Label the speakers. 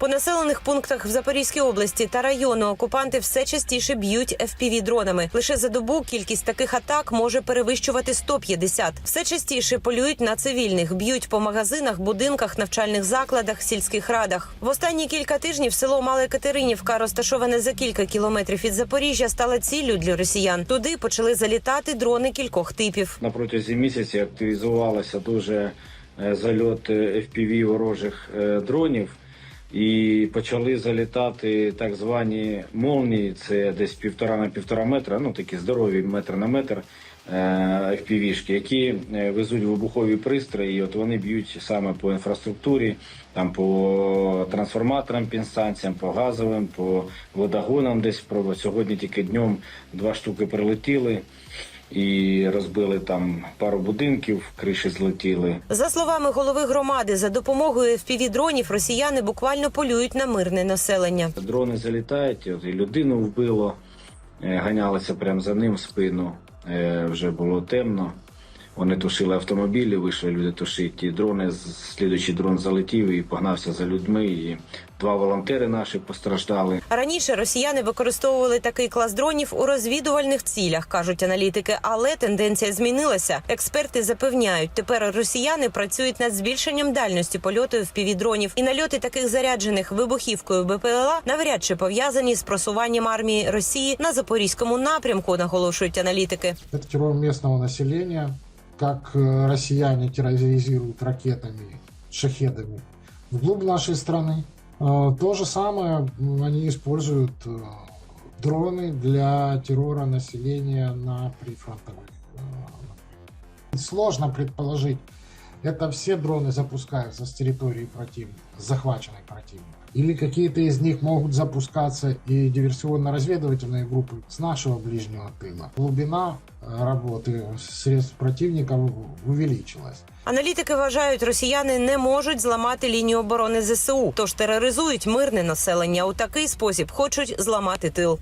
Speaker 1: По населених пунктах в Запорізькій області та району окупанти все частіше б'ють fpv дронами. Лише за добу кількість таких атак може перевищувати 150. Все частіше полюють на цивільних, б'ють по магазинах, будинках, навчальних закладах, сільських радах. В останні кілька тижнів село Мала Катеринівка, розташоване за кілька кілометрів від Запоріжжя, стало ціллю для росіян. Туди почали залітати дрони кількох типів.
Speaker 2: На протязі місяця активізувалося дуже е, зальот е, FPV ворожих е, дронів. І почали залітати так звані молнії, це десь півтора на півтора метра, ну такі здорові метр на метр е, FPV-шки, які е, везуть вибухові пристрої. І от вони б'ють саме по інфраструктурі, там по трансформаторам, підстанціям, по газовим, по водогонам. Десь про сьогодні тільки днем два штуки прилетіли і розбили там пару будинків, криші злетіли.
Speaker 1: За словами голови громади, за допомогою fpv дронів росіяни буквально полюють на мирне населення.
Speaker 2: Дрони залітають, от і людину вбило, е, ганялися прямо за ним в спину. Е, Вже було темно. Вони тушили автомобілі, вийшли люди тушити. І дрони, слідуючий дрон залетів і погнався за людьми. І два волонтери наші постраждали.
Speaker 1: Раніше росіяни використовували такий клас дронів у розвідувальних цілях, кажуть аналітики, але тенденція змінилася. Експерти запевняють, тепер росіяни працюють над збільшенням дальності польоту fpv дронів і нальоти таких заряджених вибухівкою БПЛА навряд чи пов'язані з просуванням армії Росії на запорізькому напрямку, наголошують аналітики.
Speaker 3: Это террор местного населения, как э, россияне терроризируют ракетами, шахедами вглубь нашей страны. Э, То же самое они используют э, дроны для террора населения на прифронтовых. Сложно предположить, это все дроны запускаются с территории противника, захваченной противника. Или какие-то из них могут запускаться и диверсионно-разведывательные группы с нашего ближнего тыла. Глубина работы средств противника увеличилась.
Speaker 1: Аналітики вважають, росіяни не можуть зламати лінію оборони ЗСУ, тож тероризують мирне населення. У такий спосіб хочуть зламати тил.